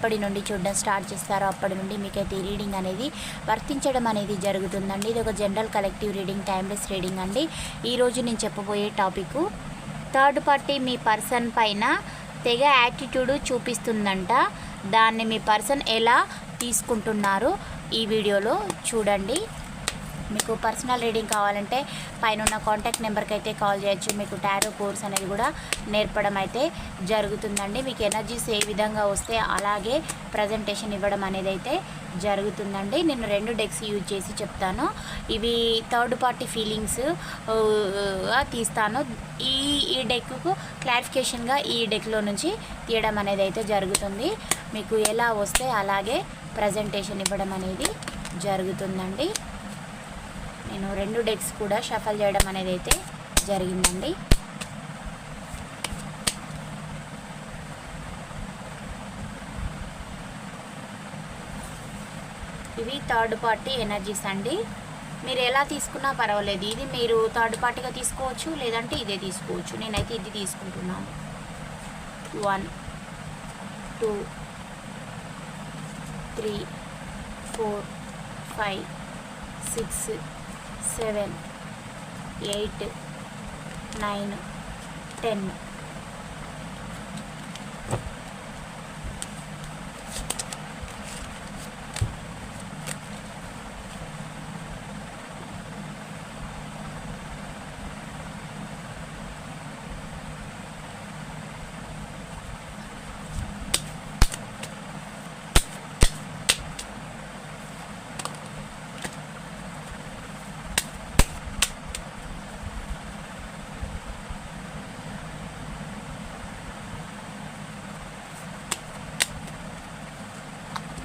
ఎప్పటి నుండి చూడడం స్టార్ట్ చేస్తారో. అప్పటి నుండి మీకైతే ఈ రీడింగ్ అనేది వర్తించడం అనేది జరుగుతుందండి. ఇది ఒక general collective reading timeless reading అండి. ఈరోజు నేను చెప్పబోయే టాపిక్ థర్డ్ పార్టీ మీ పర్సన్ పైన తెగ యాటిట్యూడ్ చూపిస్తుందంట. దాన్ని మీ పర్సన్ ఎలా తీసుకుంటున్నారు? ఈ వీడియోలో చూడండి. మీకు పర్సనల్ రీడింగ్ కావాలంటే పైన ఉన్న కాంటాక్ట్ నెంబర్కి అయితే కాల్ చేయొచ్చు. మీకు టారో కోర్స్ అనేది కూడా నేర్పడం అయితే జరుగుతుందండి. మీకు ఎనర్జీస్ ఏ విధంగా వస్తే అలాగే ప్రజెంటేషన్ ఇవ్వడం అనేది అయితే జరుగుతుందండి. నేను రెండు డెక్స్ యూజ్ చేసి చెప్తాను. ఇవి థర్డ్ పార్టీ ఫీలింగ్స్ తీస్తాను. ఈ ఈ డెక్కు క్లారిఫికేషన్గా ఈ డెక్లో నుంచి తీయడం అనేది అయితే జరుగుతుంది. మీకు ఎలా వస్తే అలాగే ప్రజెంటేషన్ ఇవ్వడం అనేది జరుగుతుందండి. నేను రెండు డెక్స్ కూడా షఫల్ చేయడం అనేది అయితే జరిగిందండి. ఇవి థర్డ్ పార్టీ ఎనర్జీస్ అండి. మీరు ఎలా తీసుకున్నా పర్వాలేదు. ఇది మీరు థర్డ్ పార్టీగా తీసుకోవచ్చు లేదంటే ఇదే తీసుకోవచ్చు. నేనైతే ఇది తీసుకుంటున్నాను. One two three four five six seven eight nine ten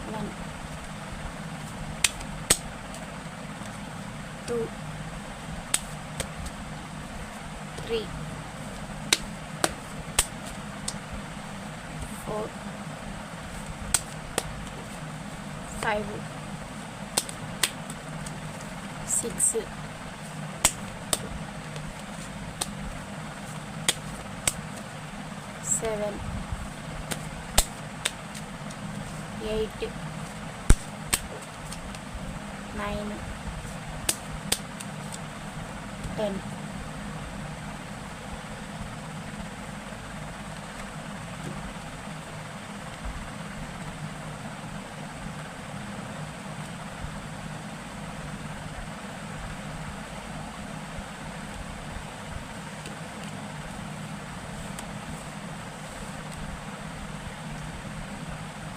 one two three four five six seven eight nine ten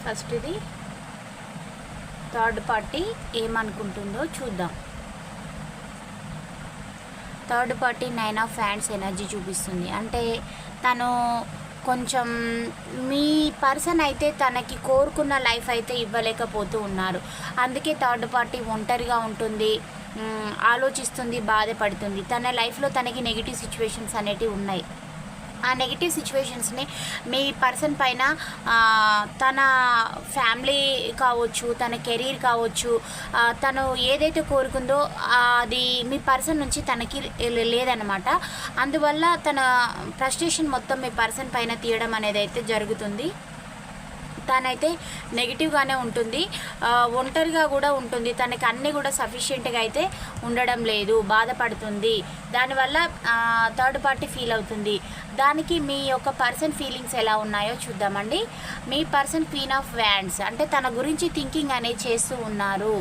first ఇది థర్డ్ పార్టీ ఏమనుకుంటుందో చూద్దాం. థర్డ్ పార్టీ నైన్ ఆఫ్ ఫ్యాన్స్ ఎనర్జీ చూపిస్తుంది. అంటే తను కొంచెం మీ పర్సన్ అయితే తనకి కోరుకున్న లైఫ్ అయితే ఇవ్వలేకపోతూ ఉన్నారు. అందుకే థర్డ్ పార్టీ ఒంటరిగా ఉంటుంది ఆలోచిస్తుంది బాధపడుతుంది. తన లైఫ్లో తనకి నెగిటివ్ సిచ్యువేషన్స్ అనేటివి ఉన్నాయి. ఆ నెగిటివ్ సిచ్యువేషన్స్ని మీ పర్సన్ పైన తన ఫ్యామిలీ కావచ్చు తన కెరీర్ కావచ్చు తను ఏదైతే కోరుకుందో అది మీ పర్సన్ నుంచి తనకి లేదనమాట అందువల్ల తన ఫ్రస్ట్రేషన్ మొత్తం మీ పర్సన్ పైన తీయడం అనేది అయితే జరుగుతుంది. తనైతే నెగిటివ్గానే ఉంటుంది. ఒంటరిగా కూడా ఉంటుంది. తనకి అన్నీ కూడా సఫిషియెంట్గా అయితే ఉండడం లేదు. బాధపడుతుంది. దానివల్ల థర్డ్ పార్టీ ఫీల్ అవుతుంది. దానికి మీ యొక్క పర్సన్ ఫీలింగ్స్ ఎలా ఉన్నాయో చూద్దామండి. మీ పర్సన్ క్వీన్ ఆఫ్ వ్యాండ్స్ అంటే తన గురించి థింకింగ్ అనేది చేస్తూ ఉన్నారు.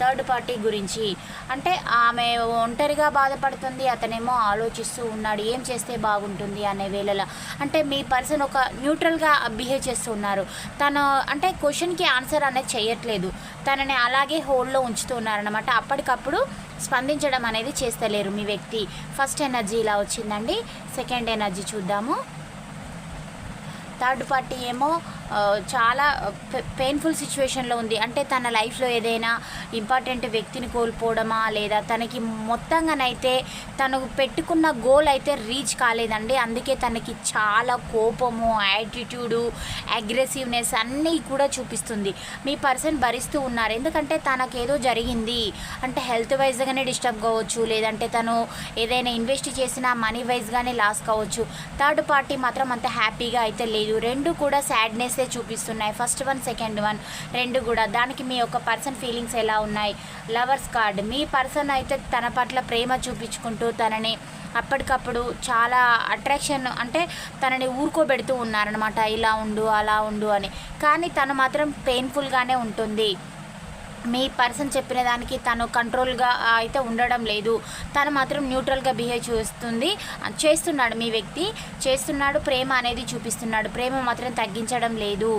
థర్డ్ పార్టీ గురించి. అంటే ఆమె ఒంటరిగా బాధపడుతుంది అతనేమో ఆలోచిస్తూ ఉన్నాడు ఏం చేస్తే బాగుంటుంది అనే వేళలో. అంటే మీ పర్సన్ ఒక న్యూట్రల్గా బిహేవ్ చేస్తూ ఉన్నారు తను అంటే క్వశ్చన్కి ఆన్సర్ అనేది చేయట్లేదు. తనని అలాగే హోల్డ్లో ఉంచుతున్నారనమాట అప్పటికప్పుడు స్పందించడం అనేది చేస్తలేరు మీ వ్యక్తి. ఫస్ట్ ఎనర్జీ ఇలా వచ్చిందండి. సెకండ్ ఎనర్జీ చూద్దాము. థర్డ్ పార్టీ ఏమో చాలా పెయిన్ఫుల్ సిచ్యువేషన్లో ఉంది. అంటే తన లైఫ్లో ఏదైనా ఇంపార్టెంట్ వ్యక్తిని కోల్పోవడమా లేదా తనకి మొత్తంగానైతే తను పెట్టుకున్న గోల్ అయితే రీచ్ కాలేదండి. అందుకే తనకి చాలా కోపము యాటిట్యూడు అగ్రెసివ్నెస్ అన్నీ కూడా చూపిస్తుంది. మీ పర్సన్ భరిస్తూ ఉన్నారు. ఎందుకంటే తనకేదో జరిగింది. అంటే హెల్త్ వైజ్గానే డిస్టర్బ్ కావచ్చు లేదంటే తను ఏదైనా ఇన్వెస్ట్ చేసిన మనీ వైజ్గానే లాస్ కావచ్చు. థర్డ్ పార్టీ మాత్రం అంత హ్యాపీగా అయితే లేదు. రెండు కూడా సాడ్నెస్సే చూపిస్తున్నాయి. ఫస్ట్ వన్ సెకండ్ వన్ రెండు కూడా. దానికి మీ యొక్క పర్సన్ ఫీలింగ్స్ ఎలా ఉన్నాయి? లవర్స్ కార్డ్ మీ పర్సన్ అయితే తన పట్ల ప్రేమ చూపించుకుంటూ తనని అప్పటికప్పుడు చాలా అట్రాక్షన్ అంటే తనని ఊరుకోబెడుతూ ఉన్నారనమాట ఇలా ఉండు అలా ఉండు అని. కానీ తను మాత్రం పెయిన్ఫుల్గానే ఉంటుంది. మీ పర్సన్ చెప్పిన దానికి తను కంట్రోల్గా అయితే ఉండడం లేదు. తను మాత్రం న్యూట్రల్గా బిహేవ్ చేస్తుంది చేస్తున్నాడు మీ వ్యక్తి. చేస్తున్నాడు ప్రేమ అనేది చూపిస్తున్నాడు. ప్రేమ మాత్రం తగ్గించడం లేదు.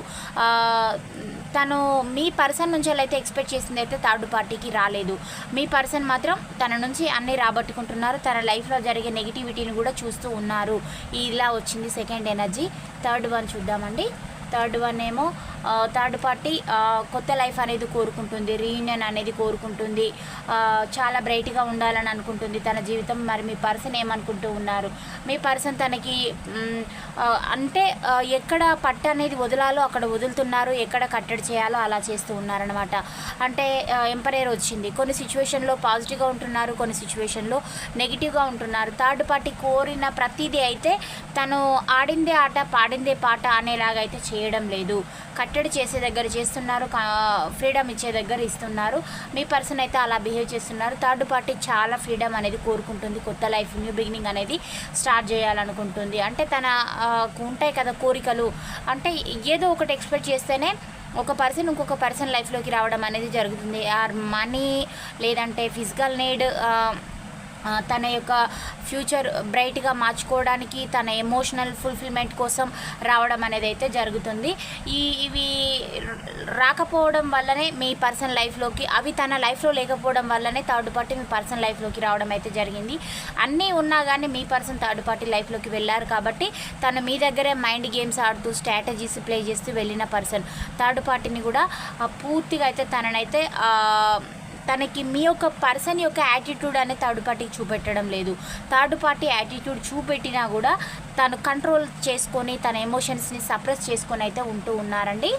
తను మీ పర్సన్ నుంచి అయితే ఎక్స్పెక్ట్ చేసింది అయితే థర్డ్ పార్టీకి రాలేదు. మీ పర్సన్ మాత్రం తన నుంచి అన్నీ రాబట్టుకుంటున్నారు. తన లైఫ్లో జరిగే నెగిటివిటీని కూడా చూస్తూ ఉన్నారు. ఇలా వచ్చింది సెకండ్ ఎనర్జీ. థర్డ్ వన్ చూద్దామండి. థర్డ్ వన్ ఏమో థర్డ్ పార్టీ కొత్త లైఫ్ అనేది కోరుకుంటుంది రీయూనియన్ అనేది కోరుకుంటుంది చాలా బ్రైట్గా ఉండాలని అనుకుంటుంది తన జీవితం. మరి మీ పర్సన్ ఏమనుకుంటూ ఉన్నారు? మీ పర్సన్ తనకి అంటే ఎక్కడ పట్టు అనేది వదలాలో అక్కడ వదులుతున్నారు ఎక్కడ కట్టడి చేయాలో అలా చేస్తూ ఉన్నారనమాట అంటే ఎంపరేర్ వచ్చింది. కొన్ని సిచ్యువేషన్లో పాజిటివ్గా ఉంటున్నారు కొన్ని సిచ్యువేషన్లో నెగిటివ్గా ఉంటున్నారు. థర్డ్ పార్టీ కోరిన ప్రతిదీ అయితే తను ఆడిందే ఆట పాడిందే పాట అనేలాగా అయితే చేయడం లేదు. కట్టడి చేసే దగ్గర చేస్తున్నారు ఫ్రీడమ్ ఇచ్చే దగ్గర ఇస్తున్నారు. మీ పర్సన్ అయితే అలా బిహేవ్ చేస్తున్నారు. థర్డ్ పార్టీ చాలా ఫ్రీడమ్ అనేది కోరుకుంటుంది. కొత్త లైఫ్ న్యూ బిగినింగ్ అనేది స్టార్ట్ చేయాలనుకుంటుంది. అంటే తన ఉంటాయి కదా కోరికలు. అంటే ఏదో ఒకటి ఎక్స్పెక్ట్ చేస్తేనే ఒక పర్సన్ ఇంకొక పర్సన్ లైఫ్లోకి రావడం అనేది జరుగుతుంది. ఆర్ మనీ లేదంటే ఫిజికల్ నీడ్ తన యొక్క ఫ్యూచర్ బ్రైట్గా మార్చుకోవడానికి తన ఎమోషనల్ ఫుల్ఫిల్మెంట్ కోసం రావడం అనేది అయితే జరుగుతుంది. ఈ ఇవి రాకపోవడం వల్లనే మీ పర్సన్ లైఫ్లోకి అవి తన లైఫ్లో లేకపోవడం వల్లనే థర్డ్ పార్టీ మీ పర్సన్ లైఫ్లోకి రావడం అయితే జరిగింది. అన్నీ ఉన్నా కానీ మీ పర్సన్ థర్డ్ పార్టీ లైఫ్లోకి వెళ్ళారు కాబట్టి తను మీ దగ్గరే మైండ్ గేమ్స్ ఆడుతూ స్ట్రాటజీస్ ప్లే చేస్తూ వెళ్ళిన పర్సన్. థర్డ్ పార్టీని కూడా పూర్తిగా అయితే తననైతే తనకి మీ యొక్క పర్సన్ యొక్క యాటిట్యూడ్ అనేది థర్డ్ పార్టీకి చూపెట్టడం లేదు. థర్డ్ పార్టీ యాటిట్యూడ్ చూపెట్టినా కూడా తను కంట్రోల్ చేసుకొని తన ఎమోషన్స్ని సప్రెస్ చేసుకొని అయితే ఉంటూ ఉన్నారండి.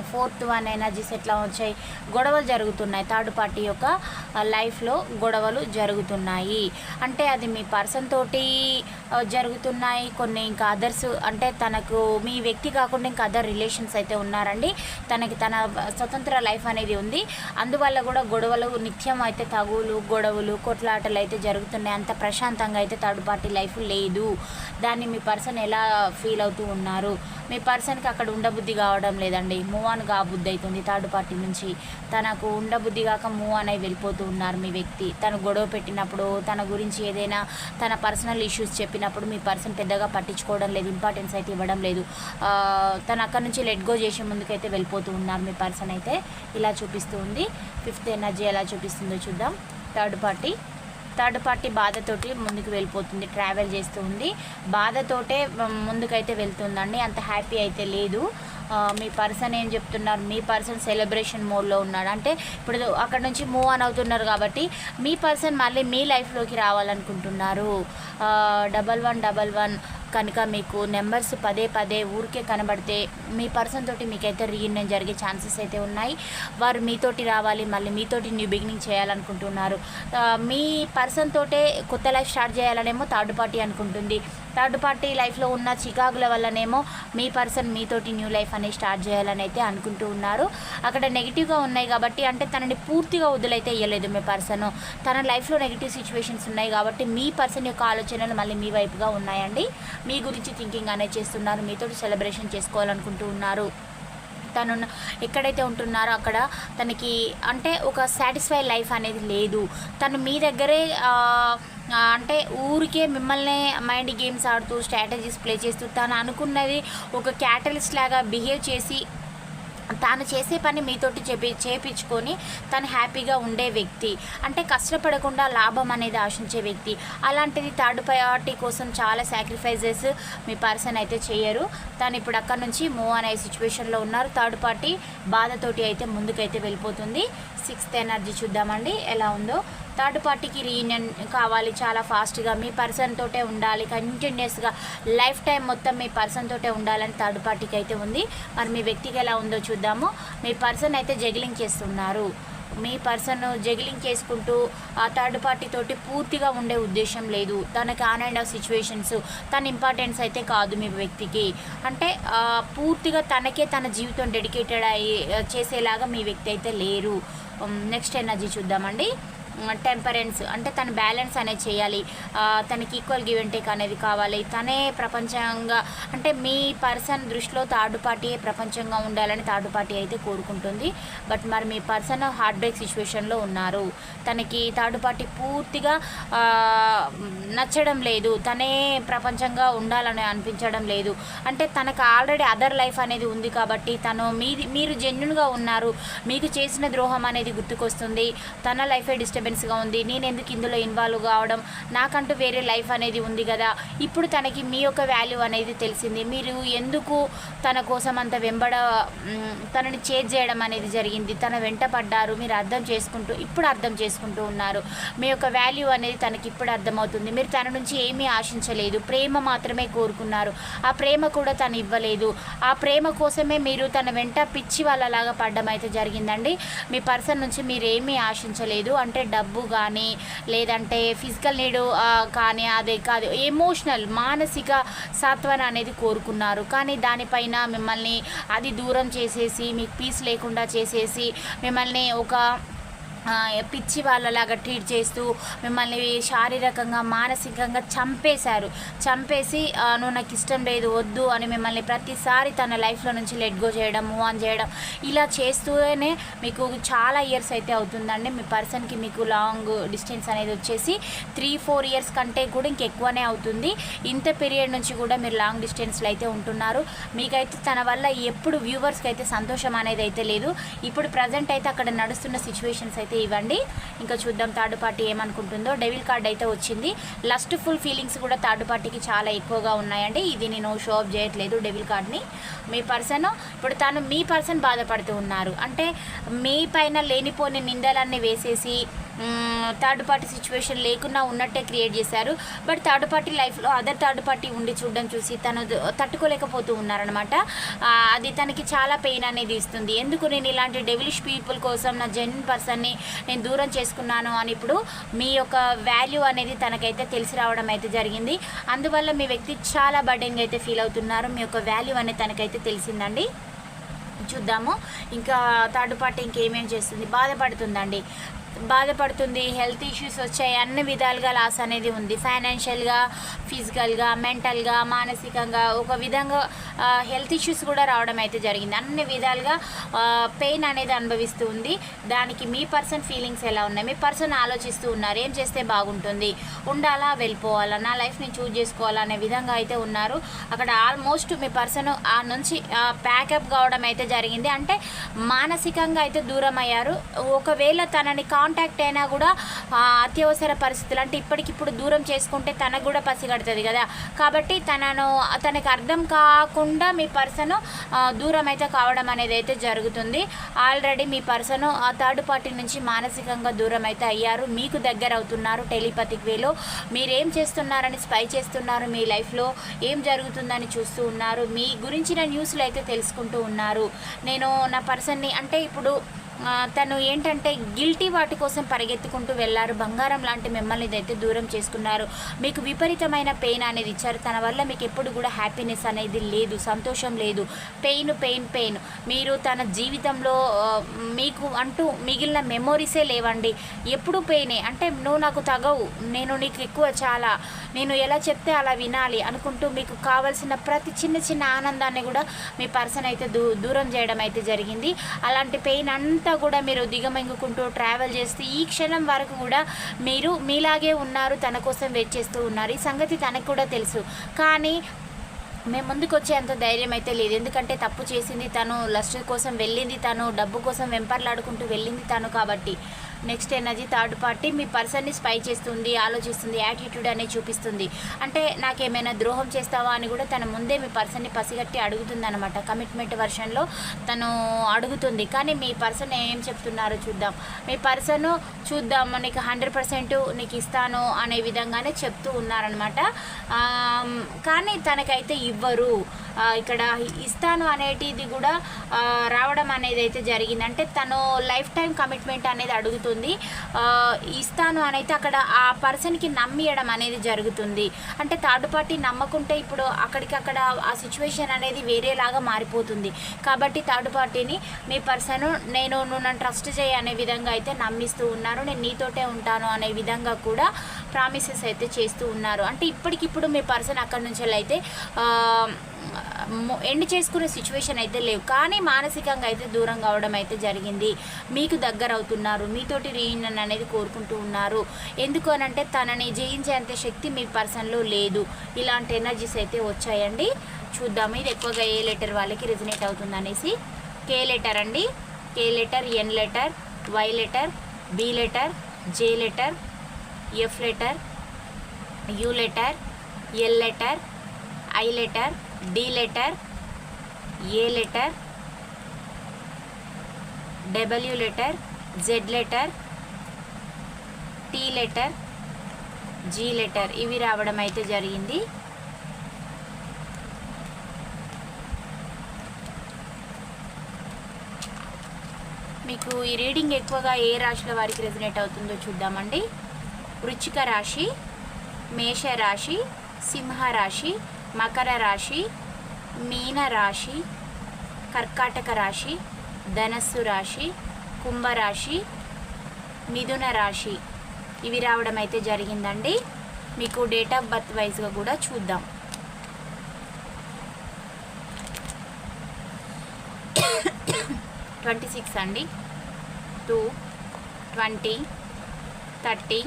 ఫోర్త్ వన్ ఎనర్జీస్ ఎట్లా వచ్చాయి? గొడవలు జరుగుతున్నాయి. థర్డ్ పార్టీ యొక్క లైఫ్లో గొడవలు జరుగుతున్నాయి. అంటే అది మీ పర్సన్ తోటి జరుగుతున్నాయి. కొన్ని ఇంకా అదర్స్ అంటే తనకు మీ వ్యక్తి కాకుండా ఇంకా అదర్ రిలేషన్స్ అయితే ఉన్నారండి. తనకి తన స్వతంత్ర లైఫ్ అనేది ఉంది. అందువల్ల కూడా గొడవలు నిత్యం అయితే తగులు గొడవలు కొట్లాటలు అయితే జరుగుతున్నాయి. అంత ప్రశాంతంగా అయితే థర్డ్ పార్టీ లైఫ్ లేదు. దాన్ని మీ పర్సన్ ఎలా ఫీల్ అవుతూ ఉన్నారు? మీ పర్సన్కి అక్కడ ఉండబుద్ధి కావడం లేదండి. మూవ్ ఆన్ కాబుద్ధి అవుతుంది థర్డ్ పార్టీ నుంచి తనకు ఉండబుద్ధి కాక మూవ్ ఆన్ అయి వెళ్ళిపోతూ ఉన్నారు మీ వ్యక్తి. తను గొడవ పెట్టినప్పుడు తన గురించి ఏదైనా తన పర్సనల్ ఇష్యూస్ చెప్పినప్పుడు మీ పర్సన్ పెద్దగా పట్టించుకోవడం లేదు ఇంపార్టెన్స్ అయితే ఇవ్వడం లేదు. తను అక్కడ నుంచి లెట్ గో చేసే ముందుకైతే వెళ్ళిపోతూ ఉన్నారు మీ పర్సన్ అయితే. ఇలా చూపిస్తూ ఉంది. ఫిఫ్త్ ఎనర్జీ ఎలా చూపిస్తుందో చూద్దాం. థర్డ్ పార్టీ థర్డ్ పార్టీ బాధతోటి ముందుకు వెళ్ళిపోతుంది ట్రావెల్ చేస్తూ ఉంది. బాధతోటే ముందుకైతే వెళ్తుందండి. అంత హ్యాపీ అయితే లేదు. మీ పర్సన్ ఏం చెప్తున్నారు? మీ పర్సన్ సెలబ్రేషన్ మోడ్లో ఉన్నాడు. అంటే ఇప్పుడు అక్కడ నుంచి మూవ్ ఆన్ అవుతున్నారు కాబట్టి మీ పర్సన్ మళ్ళీ మీ లైఫ్లోకి రావాలనుకుంటున్నారు. డబల్ వన్ డబల్ వన్ కనుక మీకు నెంబర్స్ పదే పదే ఊరికే కనబడితే మీ పర్సన్ తోటి మీకైతే రీయూనియన్ జరిగే ఛాన్సెస్ అయితే ఉన్నాయి. వారు మీతోటి రావాలి మళ్ళీ మీతోటి న్యూ బిగినింగ్ చేయాలనుకుంటున్నారు. మీ పర్సన్ తోటే కొత్త లైఫ్ స్టార్ట్ చేయాలనేమో థర్డ్ పార్టీ అనుకుంటుంది. థర్డ్ పార్టీ లైఫ్లో ఉన్న చికాకుల వల్లనేమో మీ పర్సన్ మీతోటి న్యూ లైఫ్ అనేది స్టార్ట్ చేయాలని అయితే అనుకుంటూ ఉన్నారు. అక్కడ నెగిటివ్గా ఉన్నాయి కాబట్టి అంటే తనని పూర్తిగా వదిలైతే ఇవ్వలేదు మీ పర్సన్. తన లైఫ్లో నెగిటివ్ సిచ్యువేషన్స్ ఉన్నాయి కాబట్టి మీ పర్సన్ యొక్క ఆలోచనలు మళ్ళీ మీ వైపుగా ఉన్నాయండి. మీ గురించి థింకింగ్ అనేది చేస్తున్నారు. మీతోటి సెలబ్రేషన్ చేసుకోవాలనుకుంటూ ఉన్నారు. తను ఎక్కడైతే ఉంటున్నారో అక్కడ తనకి అంటే ఒక సాటిస్ఫై లైఫ్ అనేది లేదు. తను మీ దగ్గరే అంటే ఊరికే మిమ్మల్ని మైండ్ గేమ్స్ ఆడుతూ స్ట్రాటజీస్ ప్లే చేస్తూ తను అనుకున్నది ఒక క్యాటలిస్ట్ లాగా బిహేవ్ చేసి తాను చేసే పని మీతోటి చేపి చేపించుకొని తను హ్యాపీగా ఉండే వ్యక్తి. అంటే కష్టపడకుండా లాభం అనేది ఆశించే వ్యక్తి. అలాంటిది థర్డ్ పార్టీ కోసం చాలా సాక్రిఫైజెస్ మీ పర్సన్ అయితే చేయరు. తను ఇప్పుడు అక్కడ నుంచి మూవ్ అనే సిచ్యువేషన్లో ఉన్నారు. థర్డ్ పార్టీ బాధతోటి అయితే ముందుకైతే వెళ్ళిపోతుంది. సిక్స్త్ ఎనర్జీ చూద్దామండి. ఎలా ఉందో థర్డ్ పార్టీకి రీయూనియన్ కావాలి చాలా ఫాస్ట్గా మీ పర్సన్ తోటే ఉండాలి కంటిన్యూస్గా లైఫ్ టైం మొత్తం మీ పర్సన్ తోటే ఉండాలని థర్డ్ పార్టీకి అయితే ఉంది. మరి మీ వ్యక్తికి ఎలా ఉందో చూద్దాము. మీ పర్సన్ అయితే జగిలింగ్ చేస్తున్నారు. మీ పర్సన్ జగిలింగ్ చేసుకుంటూ ఆ థర్డ్ పార్టీ తోటి పూర్తిగా ఉండే ఉద్దేశం లేదు. తనకి ఆన్ అండ్ ఆఫ్ సిచ్యువేషన్స్ తన ఇంపార్టెన్స్ అయితే కాదు మీ వ్యక్తికి. అంటే పూర్తిగా తనకే తన జీవితం డెడికేటెడ్ అయ్యి చేసేలాగా మీ వ్యక్తి అయితే లేరు. నెక్స్ట్ ఎనర్జీ చూద్దామండి. టెంపరెన్స్ అంటే తన బ్యాలెన్స్ అనేది చేయాలి. తనకి ఈక్వల్ గివ్ అండ్ టేక్ అనేది కావాలి. తనే ప్రపంచంగా అంటే మీ పర్సన్ దృష్టిలో థర్డ్ పార్టీ ప్రపంచంగా ఉండాలని థర్డ్ పార్టీ అయితే కోరుకుంటుంది. బట్ మరి మీ పర్సన్ హార్ట్ బ్రేక్ సిచ్యువేషన్లో ఉన్నారు. తనకి థర్డ్ పార్టీ పూర్తిగా నచ్చడం లేదు. తనే ప్రపంచంగా ఉండాలని అనిపించడం లేదు. అంటే తనకు ఆల్రెడీ అదర్ లైఫ్ అనేది ఉంది కాబట్టి తను మీది మీరు జెన్యున్గా ఉన్నారు. మీకు చేసిన ద్రోహం అనేది గుర్తుకొస్తుంది. తన లైఫే డిస్టర్బెన్స్గా ఉంది. నేను ఎందుకు ఇందులో ఇన్వాల్వ్ కావడం? నాకంటూ వేరే లైఫ్ అనేది ఉంది కదా. ఇప్పుడు తనకి మీ యొక్క వాల్యూ అనేది తెలిసింది. మీరు ఎందుకు తన కోసం అంత వెంబడ తనని చేజ్ చేయడం అనేది జరిగింది? తన వెంట పడ్డారు. మీరు అర్థం చేసుకుంటూ ఇప్పుడు అర్థం చేసుకుంటూ ఉన్నారు. మీ యొక్క వాల్యూ అనేది తనకి ఇప్పుడు అర్థమవుతుంది. మీరు తన నుంచి ఏమీ ఆశించలేదు. ప్రేమ మాత్రమే కోరుకున్నారు. ఆ ప్రేమ కూడా తను ఇవ్వలేదు. ఆ ప్రేమ కోసమే మీరు తన వెంట పిచ్చి వాళ్ళలాగా పడ్డం అయితే జరిగిందండి. మీ పర్సన్ నుంచి మీరు ఏమీ ఆశించలేదు. అంటే డబ్బు కానీ లేదంటే ఫిజికల్ నీడ్ కానీ అదే కాదు ఎమోషనల్ మానసిక సాత్వన అనేది కోరుకున్నారు. కానీ దానిపైన మిమ్మల్ని అది దూరం చేసేసి మీకు పీస్ లేకుండా చేసేసి మిమ్మల్ని ఒక పిచ్చి వాళ్ళలాగా ట్రీట్ చేస్తూ మిమ్మల్ని శారీరకంగా మానసికంగా చంపేశారు. చంపేసి నువ్వు నాకు ఇష్టం లేదు వద్దు అని మిమ్మల్ని ప్రతిసారి తన లైఫ్లో నుంచి లెట్ గో చేయడం మూవ్ ఆన్ చేయడం ఇలా చేస్తూనే మీకు చాలా ఇయర్స్ అయితే అవుతుందండి. మీ పర్సన్కి మీకు లాంగ్ డిస్టెన్స్ అనేది వచ్చేసి త్రీ ఫోర్ ఇయర్స్ కంటే కూడా ఇంకెక్కువనే అవుతుంది. ఇంత పీరియడ్ నుంచి కూడా మీరు లాంగ్ డిస్టెన్స్లో అయితే ఉంటున్నారు. మీకైతే తన వల్ల ఎప్పుడు వ్యూవర్స్కి అయితే సంతోషం అనేది అయితే లేదు. ఇప్పుడు ప్రజెంట్ అయితే అక్కడ నడుస్తున్న సిచ్యువేషన్స్ అయితే ఇవ్వండి. ఇంకా చూద్దాం థర్డ్ పార్టీ ఏమనుకుంటుందో. డెవిల్ కార్డ్ అయితే వచ్చింది. లస్ట్ ఫుల్ ఫీలింగ్స్ కూడా థర్డ్ పార్టీకి చాలా ఎక్కువగా ఉన్నాయండి. ఇది నేను షో ఆఫ్ చేయట్లేదు డెవిల్ కార్డ్ని. మీ పర్సన్ ఇప్పుడు తను మీ పర్సన్ బాధపడుతూ ఉన్నారు. అంటే మీ పైన లేనిపోని నిందలన్నీ వేసేసి థర్డ్ పార్టీ సిచ్యువేషన్ లేకుండా ఉన్నట్టే క్రియేట్ చేశారు. బట్ థర్డ్ పార్టీ లైఫ్లో అదర్ థర్డ్ పార్టీ ఉండి చూడడం చూసి తను తట్టుకోలేకపోతూ ఉన్నారనమాట అది తనకి చాలా పెయిన్ అనేది ఇస్తుంది. ఎందుకు నేను ఇలాంటి డెవిలిష్ పీపుల్ కోసం నా జెన్యున్ పర్సన్ని నేను దూరం చేసుకున్నాను అని ఇప్పుడు మీ యొక్క వాల్యూ అనేది తనకైతే తెలిసి రావడం అయితే జరిగింది. అందువల్ల మీ వ్యక్తి చాలా బర్డెన్గా అయితే ఫీల్ అవుతున్నారు. మీ యొక్క వాల్యూ అనేది తనకైతే తెలిసిందండి. చూద్దాము. ఇంకా థర్డ్ పార్టీ ఇంకేమేం చేస్తుంది? బాధపడుతుందండి. బాధపడుతుంది హెల్త్ ఇష్యూస్ వచ్చాయి అన్ని విధాలుగా లాస్ అనేది ఉంది. ఫైనాన్షియల్గా ఫిజికల్గా మెంటల్గా మానసికంగా ఒక విధంగా హెల్త్ ఇష్యూస్ కూడా రావడం అయితే జరిగింది. అన్ని విధాలుగా పెయిన్ అనేది అనుభవిస్తూ ఉంది. దానికి మీ పర్సన్ ఫీలింగ్స్ ఎలా ఉన్నాయి? మీ పర్సన్ ఆలోచిస్తూ ఉన్నారు. ఏం చేస్తే బాగుంటుంది? ఉండాలా? వెళ్ళిపోవాలా? నా లైఫ్ని చూజ్ చేసుకోవాలా? అనే విధంగా అయితే ఉన్నారు. అక్కడ ఆల్మోస్ట్ మీ పర్సన్ ఆ నుంచి ప్యాకప్ కావడం అయితే జరిగింది. అంటే మానసికంగా అయితే దూరం అయ్యారు ఒకవేళ తనని కాంటాక్ట్ అయినా కూడా అత్యవసర పరిస్థితులు అంటే ఇప్పటికిప్పుడు దూరం చేసుకుంటే తనకు కూడా పసిగడుతుంది కదా. కాబట్టి తనను తనకి అర్థం కాకుండా మీ పర్సన్ దూరం అయితే కావడం అనేది అయితే జరుగుతుంది. ఆల్రెడీ మీ పర్సన్ ఆ థర్డ్ పార్టీ నుంచి మానసికంగా దూరం అయితే అయ్యారు. మీకు దగ్గర అవుతున్నారు టెలిపతిక్ వేలో. మీరేం చేస్తున్నారని స్పై చేస్తున్నారు మీ లైఫ్లో ఏం జరుగుతుందని చూస్తూ ఉన్నారు. మీ గురించిన న్యూస్లు అయితే తెలుసుకుంటూ ఉన్నారు. నేను నా పర్సన్ని అంటే ఇప్పుడు తను ఏంటంటే గిల్టీ వాటి కోసం పరిగెత్తుకుంటూ వెళ్ళారు బంగారం లాంటి మిమ్మల్ని అయితే దూరం చేసుకున్నారు. మీకు విపరీతమైన పెయిన్ అనేది ఇచ్చారు. తన వల్ల మీకు ఎప్పుడు కూడా హ్యాపీనెస్ అనేది లేదు సంతోషం లేదు. Pain pain pain. మీరు తన జీవితంలో మీకు అంటూ మిగిలిన మెమోరీసే లేవండి. ఎప్పుడు పెయినే. అంటే నువ్వు నాకు తగవు. నేను నీకు ఎక్కువ చాలా. నేను ఎలా చెప్తే అలా వినాలి అనుకుంటూ మీకు కావాల్సిన ప్రతి చిన్న చిన్న ఆనందాన్ని కూడా మీ పర్సన్ అయితే దూ దూరం చేయడం అయితే జరిగింది. అలాంటి పెయిన్ అంతా కూడా మీరు దిగమింగుకుంటూ ట్రావెల్ చేస్తూ ఈ క్షణం వరకు కూడా మీరు మీలాగే ఉన్నారు తన కోసం వెయిట్ చేస్తూ ఉన్నారు. ఈ సంగతి తనకు కూడా తెలుసు. కానీ మేము ముందుకు వచ్చేంత ధైర్యం అయితే లేదు. ఎందుకంటే తప్పు చేసింది తను లస్ట్ కోసం వెళ్ళింది తను డబ్బు కోసం వెంపర్లాడుకుంటూ వెళ్ళింది తను కాబట్టి. నెక్స్ట్ ఎనర్జీ థర్డ్ పార్టీ మీ పర్సన్ని స్పై చేస్తుంది ఆలోచిస్తుంది యాటిట్యూడ్ అనేది చూపిస్తుంది. అంటే నాకేమైనా ద్రోహం చేస్తావా అని కూడా తన ముందే మీ పర్సన్ని పసిగట్టి అడుగుతుంది అనమాట కమిట్మెంట్ వర్షన్లో తను అడుగుతుంది. కానీ మీ పర్సన్ ఏం చెప్తున్నారో చూద్దాం. మీ పర్సన్ చూద్దాం నీకు హండ్రెడ్ పర్సెంట్ నీకు ఇస్తాను అనే విధంగానే చెప్తూ ఉన్నారనమాట కానీ తనకైతే ఇవ్వరు. ఇక్కడ ఇస్తాను అనేటిది కూడా రావడం అనేది అయితే జరిగింది. అంటే తను లైఫ్ టైం కమిట్మెంట్ అనేది అడుగుతుంది. ఇస్తాను అనైతే అక్కడ ఆ పర్సన్కి నమ్మియడం అనేది జరుగుతుంది. అంటే థర్డ్ పార్టీ నమ్మకుంటే ఇప్పుడు అక్కడికక్కడ ఆ సిచ్యువేషన్ అనేది వేరేలాగా మారిపోతుంది. కాబట్టి థర్డ్ పార్టీని మీ పర్సన్ నేను నువ్వు నన్ను ట్రస్ట్ చేయ అనే విధంగా అయితే నమ్మిస్తూ ఉన్నారు. నేను నీతోటే ఉంటాను అనే విధంగా కూడా ప్రామిసెస్ అయితే చేస్తూ ఉన్నారు. అంటే ఇప్పటికిప్పుడు మీ పర్సన్ అక్కడి నుంచి అయితే ఎండ్ చేసుకునే సిచ్యువేషన్ అయితే లేవు. కానీ మానసికంగా అయితే దూరం కావడం అయితే జరిగింది. మీకు దగ్గర అవుతున్నారు. మీతోటి రీయూనియన్ అనేది కోరుకుంటూ ఉన్నారు. ఎందుకు అనంటే తనని జయించేంత శక్తి మీ పర్సన్లో లేదు. ఇలాంటి ఎనర్జీస్ అయితే వచ్చాయండి. చూద్దాము. ఇది ఎక్కువగా ఏ లెటర్ వాళ్ళకి రిజనేట్ అవుతుంది అనేసి. కే లెటర్ అండి. K letter N letter Y letter B letter J letter F letter U letter L letter I letter D letter A letter W letter Z letter T letter G letter ఇవి రావడం అయితే జరిగింది. మీకు ఈ reading ఎక్కువగా ఏ రాశుల వారికి resonate అవుతుందో చూద్దామండి. వృచ్చిక రాశి మేష రాశి సింహ రాశి మకర రాశి మీన రాశి కర్కాటక రాశి ధనస్సు రాశి కుంభరాశి మిథున రాశి. ఇవి రావడం అయితే జరిగిందండి. మీకు డేట్ ఆఫ్ బర్త్ వైజ్గా కూడా చూద్దాం. ట్వంటీ సిక్స్ అండి. Two twenty thirty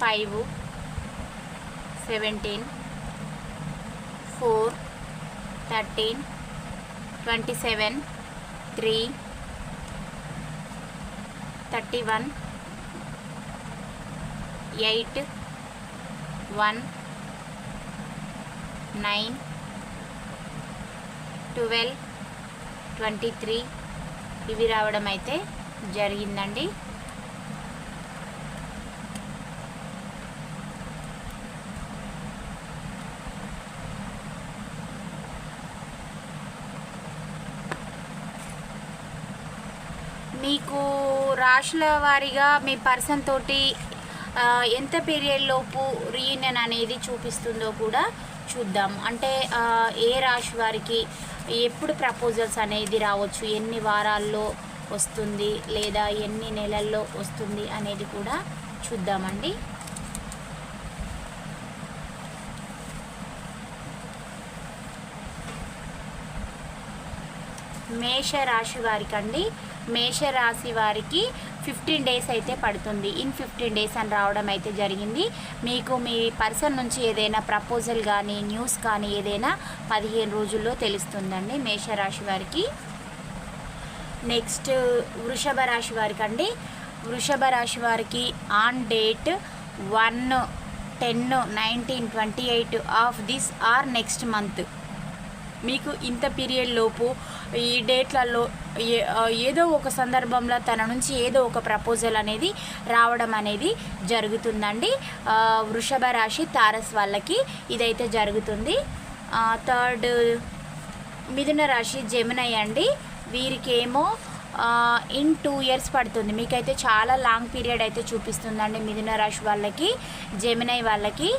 five seventeen four thirteen twenty seven three thirty one eight one nine twelve twenty three. ఇవి రావడం అయితే జరిగిందండి. మీకు రాశుల వారీగా మీ పర్సన్ తోటి ఎంత పీరియడ్ లోపు రీయూనియన్ అనేది చూపిస్తుందో కూడా చూద్దాం. అంటే ఏ రాశి వారికి ఎప్పుడు ప్రపోజల్స్ అనేది రావచ్చు? ఎన్ని వారాల్లో వస్తుంది? లేదా ఎన్ని నెలల్లో వస్తుంది అనేది కూడా చూద్దామండి. మేష రాశి వారికి అండి మేష రాశి వారికి ఫిఫ్టీన్ డేస్ అయితే పడుతుంది. ఇన్ ఫిఫ్టీన్ డేస్ అని రావడం అయితే జరిగింది. మీకు మీ పర్సన్ నుంచి ఏదైనా ప్రపోజల్ కానీ న్యూస్ కానీ ఏదైనా పదిహేను రోజుల్లో తెలుస్తుందండి మేష రాశి వారికి. నెక్స్ట్ వృషభ రాశి వారికి అండి వృషభ రాశి వారికి on date one ten nineteen twenty eight of this or next month మీకు ఇంత పీరియడ్ లోపు ఈ డేట్లలో ఏదో ఒక సందర్భంలో తన నుంచి ఏదో ఒక ప్రపోజల్ అనేది రావడం అనేది జరుగుతుందండి. వృషభ రాశి తారస్ వాళ్ళకి ఇదైతే జరుగుతుంది. థర్డ్ మిథున రాశి జమునై అండి. వీరికేమో ఇన్ టూ ఇయర్స్ పడుతుంది. మీకైతే చాలా లాంగ్ పీరియడ్ అయితే చూపిస్తుందండి మిథున రాశి వాళ్ళకి జెమినై వాళ్ళకి.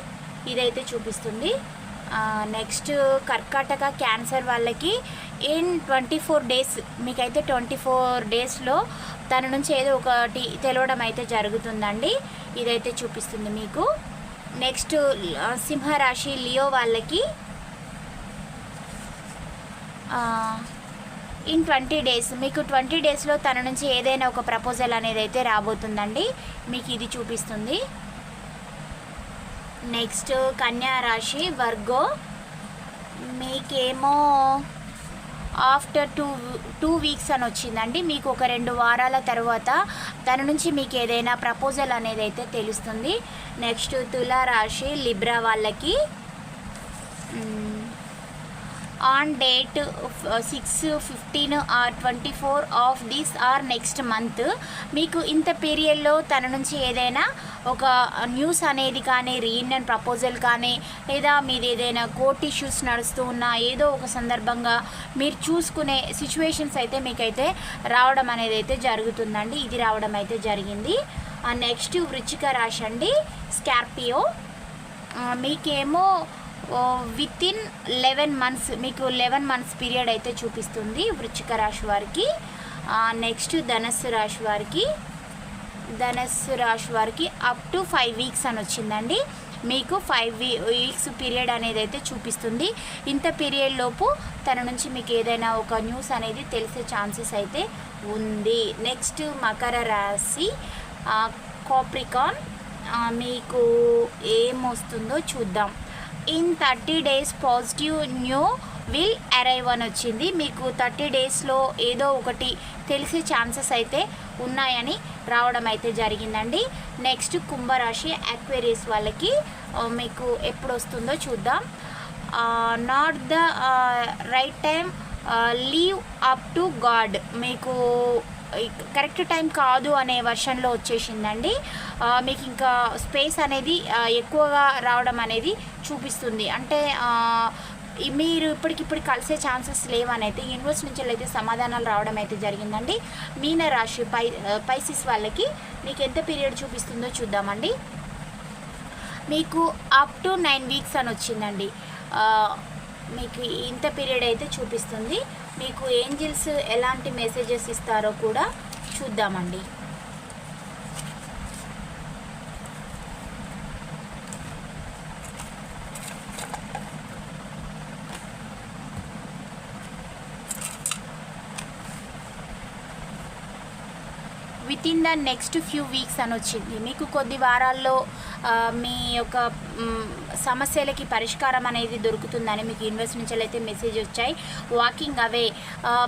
ఇదైతే చూపిస్తుంది. నెక్స్ట్ కర్కాటక క్యాన్సర్ వాళ్ళకి ఇన్ ట్వంటీ ఫోర్ డేస్ మీకైతే ట్వంటీ ఫోర్ డేస్లో తన నుంచి ఏదో ఒకటి తెలవడం అయితే జరుగుతుందండి. ఇదైతే చూపిస్తుంది మీకు. నెక్స్ట్ సింహరాశి లియో వాళ్ళకి ఇన్ ట్వంటీ డేస్ మీకు ట్వంటీ డేస్లో తన నుంచి ఏదైనా ఒక ప్రపోజల్ అనేది అయితే రాబోతుందండి. మీకు ఇది చూపిస్తుంది. నెక్స్ట్ కన్యా రాశి వర్గో మీకేమో ఆఫ్టర్ టూ టూ వీక్స్ అని వచ్చిందండి. మీకు ఒక రెండు వారాల తర్వాత తన నుంచి మీకు ఏదైనా ప్రపోజల్ అనేది అయితే తెలుస్తుంది. నెక్స్ట్ తులారాశి లిబ్రా వాళ్ళకి on date six fifteen or twenty four of this or next month మీకు ఇంత పీరియడ్లో తన నుంచి ఏదైనా ఒక న్యూస్ అనేది కానీ రీయూనియన్ ప్రపోజల్ కానీ లేదా మీది ఏదైనా కోర్ట్ ఇష్యూస్ నడుస్తూ ఉన్నా ఏదో ఒక సందర్భంగా మీరు చూసుకునే సిచ్యువేషన్స్ అయితే మీకైతే రావడం అనేది అయితే జరుగుతుందండి. ఇది రావడం అయితే జరిగింది. నెక్స్ట్ వృచ్చిక రాశి అండి స్కార్పియో మీకేమో విత్ ఇన్ లెవెన్ మంత్స్ మీకు లెవెన్ మంత్స్ పీరియడ్ అయితే చూపిస్తుంది వృచ్చిక రాశి వారికి. నెక్స్ట్ ధనస్సు రాశి వారికి. ధనస్సు రాశి వారికి అప్ టు ఫైవ్ వీక్స్ అని వచ్చిందండి. మీకు ఫైవ్ వీ వీక్స్ పీరియడ్ అనేది అయితే చూపిస్తుంది. ఇంత పీరియడ్ లోపు తన నుంచి మీకు ఏదైనా ఒక న్యూస్ అనేది తెలిసే ఛాన్సెస్ అయితే ఉంది. నెక్స్ట్ మకర రాశి కాప్రికాన్ మీకు ఏం వస్తుందో చూద్దాం. In thirty days positive new will arrive అని వచ్చింది. మీకు థర్టీ డేస్లో ఏదో ఒకటి తెలిసే ఛాన్సెస్ అయితే ఉన్నాయని రావడం అయితే జరిగిందండి. నెక్స్ట్ కుంభరాశి అక్వేరియస్ వాళ్ళకి మీకు ఎప్పుడు వస్తుందో చూద్దాం not the right time leave up to God మీకు కరెక్ట్ టైం కాదు అనే వర్షన్లో వచ్చేసిందండి. మీకు ఇంకా స్పేస్ అనేది ఎక్కువగా రావడం అనేది చూపిస్తుంది. అంటే మీరు ఇప్పటికిప్పుడు కలిసే ఛాన్సెస్ లేవని అయితే యూనివర్స్ నుంచి అయితే సమాధానాలు రావడం అయితే జరిగిందండి. మీన రాశి పై పైసిస్ వాళ్ళకి మీకు ఎంత పీరియడ్ చూపిస్తుందో చూద్దామండి. మీకు అప్ టు నైన్ వీక్స్ అని వచ్చిందండి. మీకు ఇంత పీరియడ్ అయితే చూపిస్తుంది. మీకు ఏంజిల్స్ ఎలాంటి మెసేజెస్ ఇస్తారో కూడా చూద్దామండి. Within the next few weeks అని వచ్చింది. మీకు కొద్ది వారాల్లో మీ యొక్క సమస్యలకి పరిష్కారం అనేది దొరుకుతుందని మీకు యూనివర్స్ నుంచి అయితే మెసేజ్ వచ్చాయి. వాకింగ్ అవే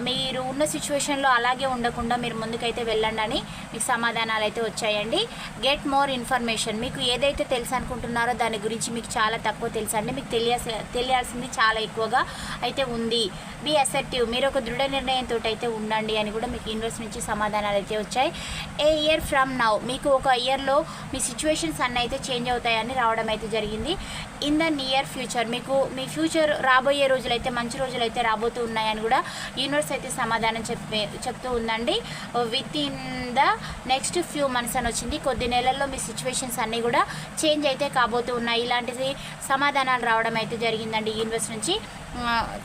మీరు ఉన్న సిచ్యువేషన్లో అలాగే ఉండకుండా మీరు ముందుకైతే వెళ్ళండి అని మీకు సమాధానాలు అయితే వచ్చాయండి. గెట్ మోర్ ఇన్ఫర్మేషన్ మీకు ఏదైతే తెలుసు అనుకుంటున్నారో దాని గురించి మీకు చాలా తక్కువ తెలుసు అండి. మీకు తెలియాల్సి తెలియాల్సింది చాలా ఎక్కువగా అయితే ఉంది. బీ అసెప్టివ్ మీరు ఒక దృఢ నిర్ణయంతో అయితే ఉండండి అని కూడా మీకు యూనివర్స్ నుంచి సమాధానాలు అయితే వచ్చాయి. ఏ ఇయర్ ఫ్రమ్ నౌ మీకు ఒక ఇయర్లో మీ సిచ్యువేషన్స్ అన్నీ అయితే చేంజ్ అవుతాయని రావడం అయితే జరిగింది. In the near future. మీకు మీ ఫ్యూచర్ రాబోయే రోజులు అయితే మంచి రోజులు అయితే రాబోతూ ఉన్నాయని కూడా యూనివర్స్ అయితే సమాధానం చెప్పే చెప్తూ ఉందండి. Within the next few months అని వచ్చింది. కొద్ది నెలల్లో మీ సిచ్యువేషన్స్ అన్నీ కూడా చేంజ్ అయితే కాబోతూ ఉన్నాయి. ఇలాంటిది సమాధానాలు రావడం అయితే జరిగిందండి యూనివర్స్ నుంచి.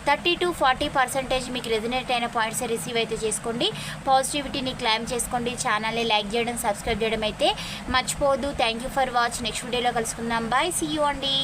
థర్టీ టు ఫార్టీ పర్సెంటేజ్ మీకు రెజినేట్ అయిన పాయింట్స్ రిసీవ్ అయితే చేసుకోండి. పాజిటివిటీని క్లైమ్ చేసుకోండి. ఛానల్ని లైక్ చేయడం సబ్స్క్రైబ్ చేయడం అయితే మర్చిపోవద్దు. Thank you for watch next వీడియోలో కలుసుకుందాం. బాయ్ సీ యూ అండి.